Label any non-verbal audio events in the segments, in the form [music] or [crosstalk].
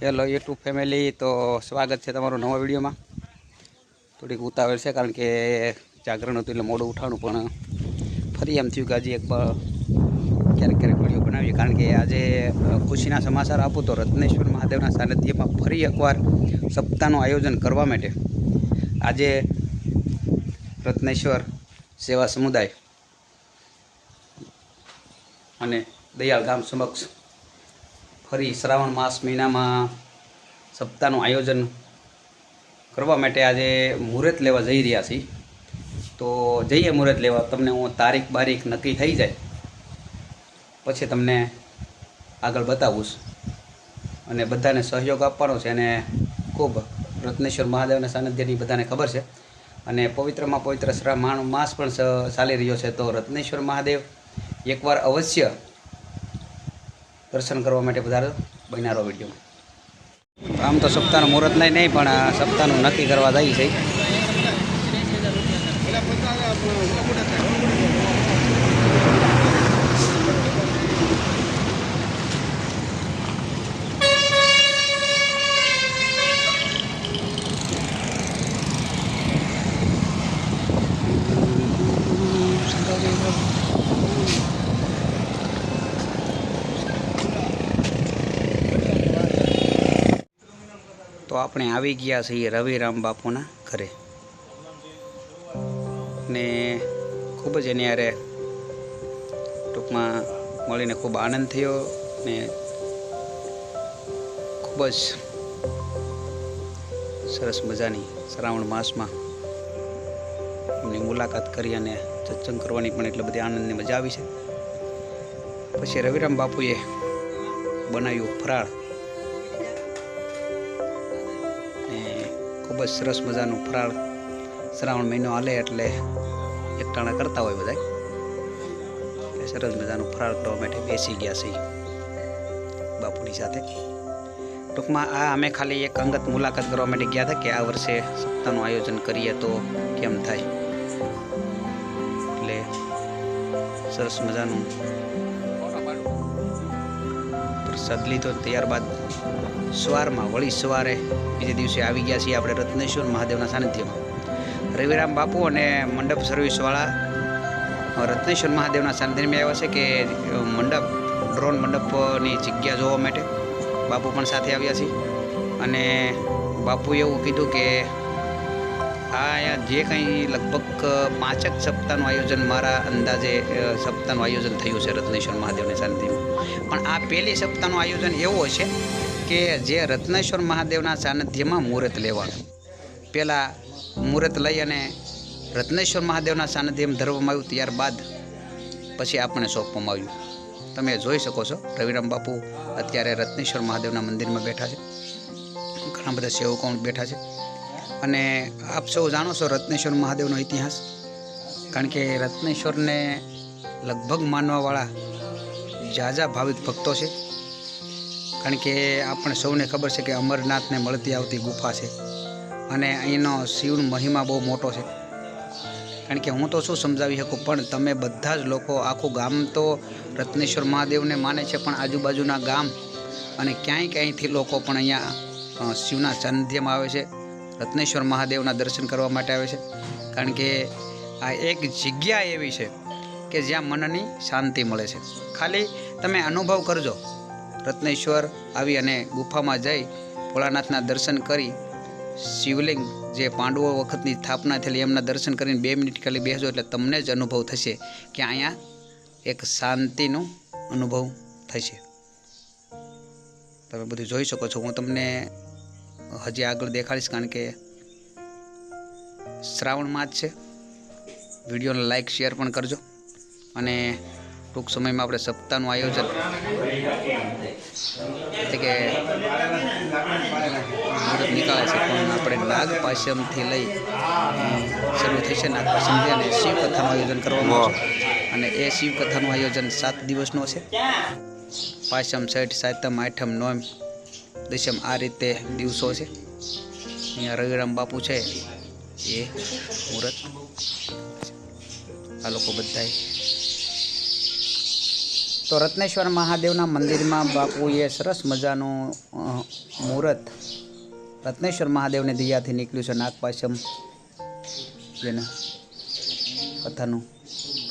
Hello YouTube family તો સ્વાગત છે તમારું નવા વિડીયોમાં. થોડીક ઉતાવળ છે, કારણ કે જાગરણ હતું એટલે મોડું ઉઠાણું, પણ ફરી એમ થયું કે હજી એક ક્યારેક ક્યારેક વીડિયો બનાવીએ, કારણ કે આજે ખુશીના સમાચાર આપું તો રત્નેશ્વર મહાદેવના સાનિધ્યમાં ફરી એકવાર સપ્તાહનું આયોજન કરવા માટે આજે રત્નેશ્વર સેવા સમુદાય અને દયાળ ગામ સમક્ષ ફરી શ્રાવણ માસ મહિનામાં સપ્તાહનું આયોજન કરવા માટે આજે મુહૂર્ત લેવા જઈ રહ્યા છીએ. તો જઈએ મુહૂર્ત લેવા. તમને હું તારીખ બારીખ નક્કી થઈ જાય. પછી તમને આગળ બતાવું છું. અને બધાને સહયોગ આપવાનો છે અને ખૂબ રત્નેશ્વર મહાદેવના સાનિધ્યની બધાને ખબર છે. અને પવિત્રમાં પવિત્ર શ્રાવણ માસ પણ ચાલી રહ્યો છે. તો રત્નેશ્વર મહાદેવ એકવાર અવશ્ય દર્શન કરવા માટે વધારે બનારો વીડિયો. આમ તો સપ્તાહનું મુહૂર્ત નહીં નહીં, પણ સપ્તાહનું નક્કી કરવા જાય છે. આપણે આવી ગયા છીએ રવિરામ બાપુના ઘરે. ને ખૂબ જ એની યારે ટૂંકમાં મળીને ખૂબ આનંદ થયો ને ખૂબ જ સરસ મજાની શ્રાવણ માસમાં એમની મુલાકાત કરી અને સત્સંગ કરવાની પણ એટલે બધી આનંદની મજા આવી છે. પછી રવિરામ બાપુએ બનાવ્યું ફરાળ. ખૂબ જ સરસ મજાનું ફરાળ શ્રાવણ મહિનો હાલે એટલે એકટાણા કરતા હોય બધા સરસ મજાનું ફરાળ કરવા માટે બેસી ગયા છે બાપુની સાથે. ટૂંકમાં આ અમે ખાલી એક અંગત મુલાકાત કરવા માટે ગયા હતા કે આ વર્ષે સપ્તાહનું આયોજન કરીએ તો કેમ થાય. એટલે સરસ મજાનું પ્રસાદ લીધો ત્યારબાદ સવારમાં, વળી સવારે બીજે દિવસે આવી ગયા છીએ આપણે રત્નેશ્વર મહાદેવના સાનિધ્યમાં. રવિરામ બાપુ અને મંડપ સર્વિસવાળા રત્નેશ્વર મહાદેવના સાનિધ્યમાં આવ્યા છે કે મંડપ, ડ્રોન મંડપની જગ્યા જોવા માટે. બાપુ પણ સાથે આવ્યા છે અને બાપુએ એવું કીધું કે આ અહીંયા જે કંઈ લગભગ પાંચક સપ્તાહનું આયોજન મારા અંદાજે સપ્તાહનું આયોજન થયું છે રત્નેશ્વર મહાદેવની સાનિધ્યમાં. પણ આ પહેલી સપ્તાહનું આયોજન એવું છે કે જે રત્નેશ્વર મહાદેવના સાનિધ્યમાં મુહૂર્ત લેવાનું. પહેલાં મુહૂર્ત લઈ અને રત્નેશ્વર મહાદેવના સાનિધ્યમાં ધરવામાં આવ્યું ત્યારબાદ પછી આપણને સોંપવામાં આવ્યું. તમે જોઈ શકો છો, રવિરામ બાપુ અત્યારે રત્નેશ્વર મહાદેવના મંદિરમાં બેઠા છે. ઘણા બધા સેવકો બેઠા છે. અને આપ સૌ જાણો છો રત્નેશ્વર મહાદેવનો ઇતિહાસ. કારણ કે રત્નેશ્વરને લગભગ માનવાવાળા ઝાઝા ભાવિક ભક્તો છે. કારણ કે આપણે સૌને ખબર છે કે અમરનાથને મળતી આવતી ગુફા છે. અને અહીંનો શિવનો મહિમા બહુ મોટો છે. કારણ કે હું તો શું સમજાવી શકું? પણ તમે બધા જ લોકો આખું ગામ તો રત્નેશ્વર મહાદેવને માને છે, પણ આજુબાજુના ગામ અને ક્યાંય ક્યાંયથી લોકો પણ અહીંયા શિવના સાનિધ્યમાં આવે છે. રત્નેશ્વર મહાદેવના દર્શન કરવા માટે આવે છે. કારણ કે આ એક જગ્યા એવી છે કે જ્યાં મનની શાંતિ મળે છે. ખાલી તમે અનુભવ કરજો. રત્નેશ્વર આવી અને ગુફામાં જઈ ભોળાનાથના દર્શન કરી શિવલિંગ જે પાંડવો વખતની સ્થાપના થયેલી એમના દર્શન કરીને બે મિનિટ ખાલી બેસજો એટલે તમને જ અનુભવ થશે કે અહીંયા એક શાંતિનો અનુભવ થશે. તમે બધું જોઈ શકો છો. હું તમને હજી આગળ દેખાડીશ કારણ કે શ્રાવણ જ છે. વિડીયોને લાઈક શેર પણ કરજો. અને ટૂંક સમયમાં આપણે સપ્તાહનું આયોજન એટલે કે મુહૂર્ત નીકાળે છે પણ આપણે નાગ પાશ્યમથી લઈ શરૂ થશે નાગ પાશ્યમથી અને શિવકથાનું આયોજન કરવામાં આવશે. અને એ શિવકથાનું આયોજન સાત દિવસનો છે. પાશ્યમ છઠ સાતમ આઠમ નોમ દશમ આ રીતે દિવસો છે. અહીંયા રવિરામ બાપુ છે. એ મુહૂર્ત. આ લોકો બધાય. તો રત્નેશ્વર મહાદેવના મંદિરમાં બાપુએ સરસ મજાનું મુહૂર્ત. રત્નેશ્વર મહાદેવને દિયાથી નીકળ્યું છે નાગપાશમ. જેને કથાનું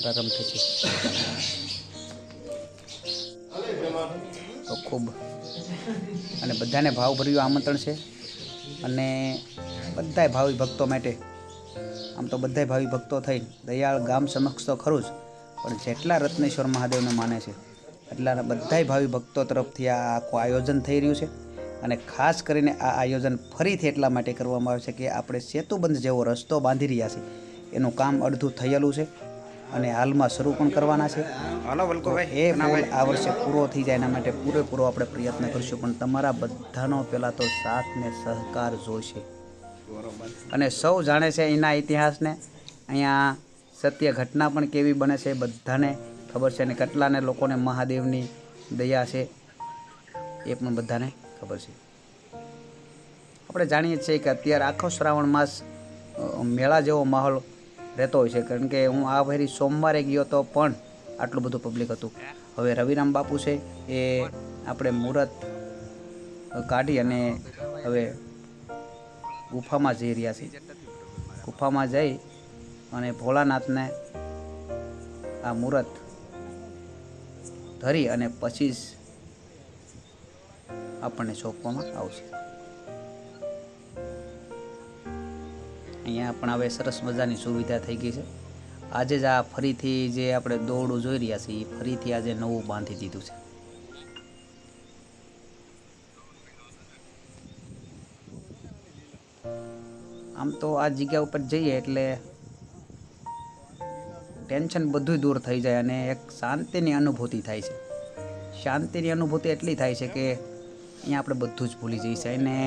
પ્રારંભ થશે તો ખૂબ. અને બધાને ભાવભર્યું આમંત્રણ છે. અને બધાય ભાવિ ભક્તો માટે, આમ તો બધાય ભાવિ ભક્તો થઈ દયાળ ગામ સમક્ષ તો ખરું જ, પણ જેટલા રત્નેશ્વર મહાદેવને માને છે, એટલા બધાય ભાવિ ભક્તો તરફથી આ આખું આયોજન થઈ રહ્યું છે. અને ખાસ કરીને આ આયોજન ફરીથી એટલા માટે કરવામાં આવે છે કે આપણે સેતુબંધ જેવો રસ્તો બાંધી રહ્યા છીએ. એનું કામ અડધું થયેલું છે. અને હાલમાં શરૂ પણ કરવાના છે. એ પુલ આ વર્ષે પૂરો થઈ જાય એના માટે પૂરેપૂરો આપણે પ્રયત્ન કરીશું પણ તમારા બધાનો પહેલાં તો સાથ ને સહકાર જોઈશે અને સૌ જાણે છે એના ઇતિહાસને અહીંયા સત્ય ઘટના પણ કેવી બને છે બધાને ખબર છે અને કેટલાને લોકોને મહાદેવની દયા છે એ પણ બધાને ખબર છે. આપણે જાણીએ છીએ કે અત્યારે આખો શ્રાવણ માસ મેળા જેવો માહોલ રહેતો હોય છે. કારણ કે હું આ ફેરી સોમવારે ગયો તો પણ આટલું બધું પબ્લિક હતું. હવે રવિરામ બાપુ છે એ આપણે મુહૂર્ત કાઢી અને હવે ગુફામાં જઈ રહ્યા છીએ ગુફામાં જઈ અને ભોળાનાથને આ મુહૂર્ત ધરી અને પછી જ આપણને સોંપવામાં આવશે. અહીંયા પણ હવે સરસ મજાની સુવિધા થઈ ગઈ છે. આજે જ આ ફરીથી જે આપણે દોરડું જોઈ રહ્યા છીએ, એ ફરીથી આજે નવું બાંધી દીધું છે. આમ તો આ જગ્યા ઉપર જઈએ એટલે ટેન્શન બધું દૂર થઈ જાય અને એક શાંતિની અનુભૂતિ થાય છે. શાંતિની અનુભૂતિ એટલી થાય છે કે અહીંયા આપણે બધું જ ભૂલી જઈએ છીએ અને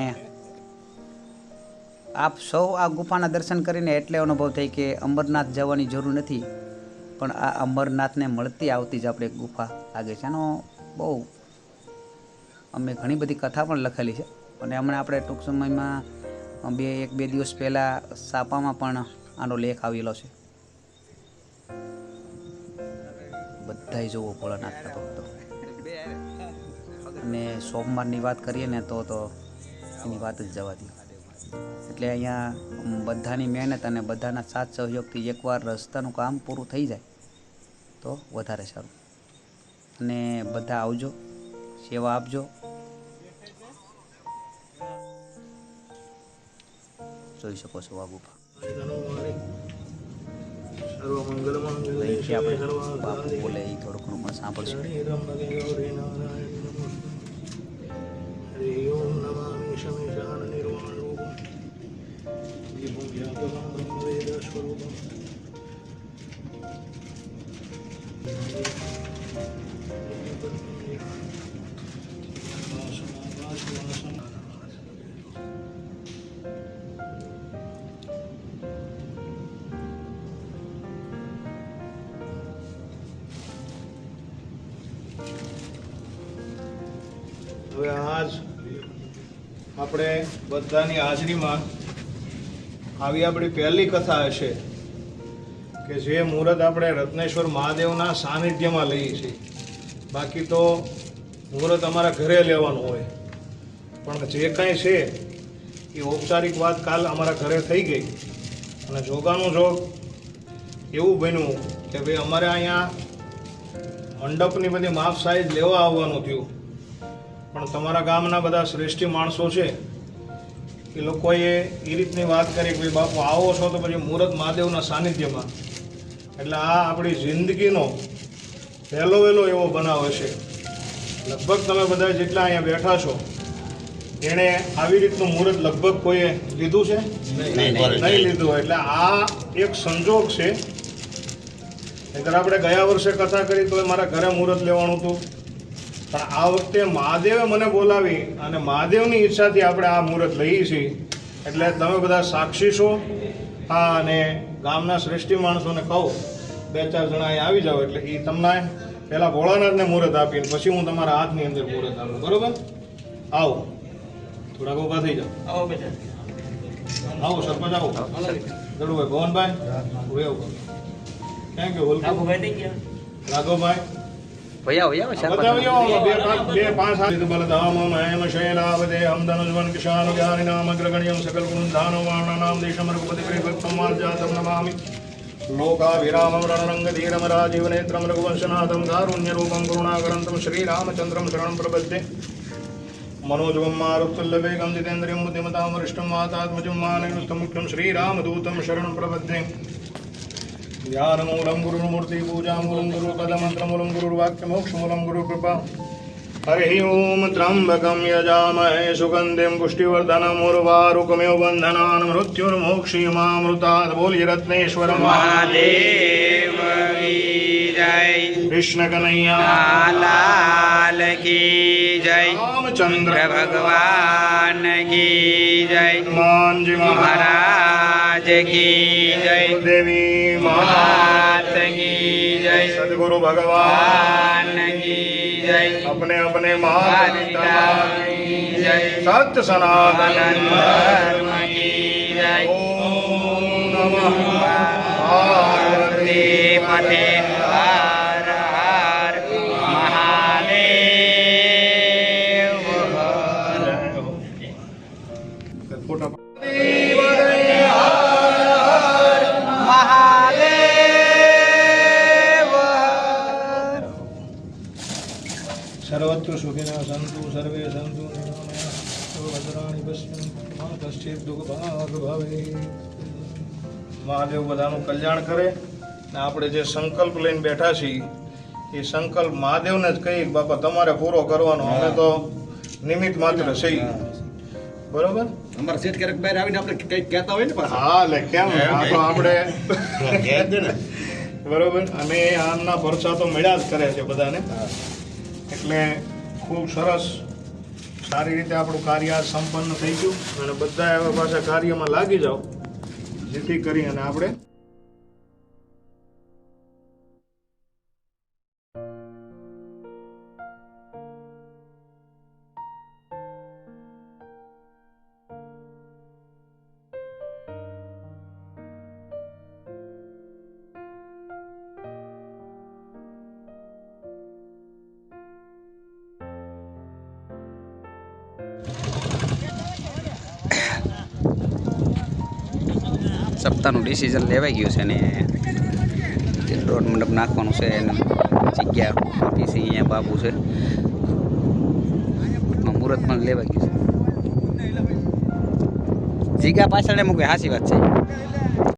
આપ સૌ આ ગુફાના દર્શન કરીને એટલે અનુભવ થઈ કે અમરનાથ જવાની જરૂર નથી, પણ આ અમરનાથને મળતી આવતી જ આપણે ગુફા લાગે છે. આનો બહુ અમે ઘણી બધી કથા પણ લખેલી છે અને હમણાં આપણે ટૂંક સમયમાં બે એક બે દિવસ પહેલાં સાપામાં પણ આનો લેખ આવેલો છે. બધાય જોવો ભોળાનાથના ભક્તો. અને સોમવારની વાત કરીએ ને તો તો એની વાત જ જવા દો. એટલે અહીંયા બધાની મહેનત અને બધાના સાથ સહયોગથી એકવાર રસ્તાનું કામ પૂરું થઈ જાય તો વધારે સારું. અને બધા આવજો સેવા આપજો. જોઈ શકો છો આ ગુફા અહીંથી આપણે બાપુ બોલે એ થોડું ઘણું પણ સાંભળશું. હવે આજ આપણે બધાની હાજરીમાં આવી આપણી પહેલી કથા હશે કે જે મુહૂર્ત આપણે રત્નેશ્વર મહાદેવના સાનિધ્યમાં લઈએ છીએ. બાકી તો મુહૂર્ત અમારા ઘરે લેવાનું હોય. પણ જે કાંઈ છે, એ ઔપચારિક વાત કાલ અમારા ઘરે થઈ ગઈ. અને જોગાનું જોગ એવું બન્યું કે ભાઈ અમારે અહીંયા મંડપની બધી માપ સાઈઝ લેવા આવવાનું થયું. પણ તમારા ગામના બધા શ્રેષ્ઠી માણસો છે એ લોકોએ એ રીતની વાત કરી કે ભાઈ બાપુ આવો છો તો પછી મુહૂર્ત મહાદેવના સાનિધ્યમાં. એટલે આ આપણી જિંદગીનો પહેલો વહેલો એવો બનાવ હશે. લગભગ તમે બધા જેટલા અહીંયા બેઠા છો એણે આવી રીતનું મુહૂર્ત લગભગ કોઈએ લીધું છે? નહીં લીધું હોય. એટલે આ એક સંજોગ છે. નહીંતર આપણે ગયા વર્ષે કથા કરી તો મારા ઘરે મુહૂર્ત લેવાનું હતું. પણ આ વખતે મહાદેવે મને બોલાવી અને મહાદેવની ઈચ્છાથી આપણે આ મુહૂર્ત લઈએ છીએ. એટલે તમે બધા સાક્ષી છો. હા અને ગામના શ્રેષ્ઠી માણસોને કહો. બે ચાર જણા અહીં આવી જાઓ એટલે એ તમને પહેલાં ભોળાનાથને મુહૂર્ત આપીને પછી હું તમારા હાથની અંદર મુહૂર્ત આપું. બરોબર? આવો. થોડાક ઊભા થઈ જાઓ. આવો સરપંચ આવો. Garubhai Bhavanbhai thank you welcome Raghavbhai. भैया भैया शापदामदेहमधनुज्वन्किशानुज्ञानिनामग्रगण्यं सकलगुणधानवाणानां देशमरघुपतिप्रिभक्तं मार्जातं नमामि। लोकाभिरामं रणरङ्गधीरं राजीवनेत्रं रघुवंशनाथं कारुण्यरूपं करुणाकरन्तं श्रीरामचन्द्रं शरणं प्रपद्ये। मनोजवं मारुत्तुल्यवेगं जितेन्द्रियं बुद्धिमतां वरिष्ठं वातात्मजं मानयुस्तमुख्यं श्रीरामदूतं शरणं प्रपद्ये। ధ్యానమూలం గురుమూర్తి పూజామూలం గురు పదమంత్రమూలం గురుర్వాక్యమోక్షమూలం గురు కృప హరి ఓం త్రంబకం యజామహే సుగంధిం పుష్టివర్ధనం ఉర్వారుకమివ బంధనాన్ మృత్యుర్మోక్షీమామృతాత్ బోలి రత్నేశ్వరం మహాదేవ જય કૃષ્ણ કનૈયા લાલ કી જય રામચંદ્ર ભગવાન કી જય હનુમાનજી મહારાજ કી જય દેવી માત કી જય સદગુરુ ભગવાન કી જય અપને અપને માતા કી જય સત સનાતન ધર્મ કી જય ઓમ નમઃ પાર્વતી પતે સુખિના સંતુ સર્વે સંતુ ભદ્રાણી પશ્યન દુઃખ ભાગ ભાવે મહાદેવ બધાનું કલ્યાણ કરે ને આપણે જે સંકલ્પ લઈને બેઠા છીએ એ સંકલ્પ મહાદેવને જ કહી બાપા તમારે પૂરો કરવાનો. અમે તો નિમિત્ત માત્ર છે બરોબર? અમારા સેટ ક્યારેક બહાર આવીને આપણે કંઈક કહેતા હોય ને પણ હા એટલે કેમ? આ તો આપણે [laughs] બરોબર? અને આમના ભરોસા તો મળ્યા જ કરે છે બધાને. એટલે ખૂબ સરસ સારી રીતે આપણું કાર્ય સંપન્ન થઈ ગયું. અને બધા એવા પાછા કાર્યમાં લાગી જાઓ. જેથી કરી અને આપણે સપ્તાહનું ડિસિઝન લેવાઈ ગયું છે ને દોઢ મંડપ નાખવાનું છે એને જગ્યા આપી અહીંયા બાબુ છે. મુહૂર્ત પણ લેવાઈ ગયું છે. જીગા પાછળ મૂકે સાચી વાત છે?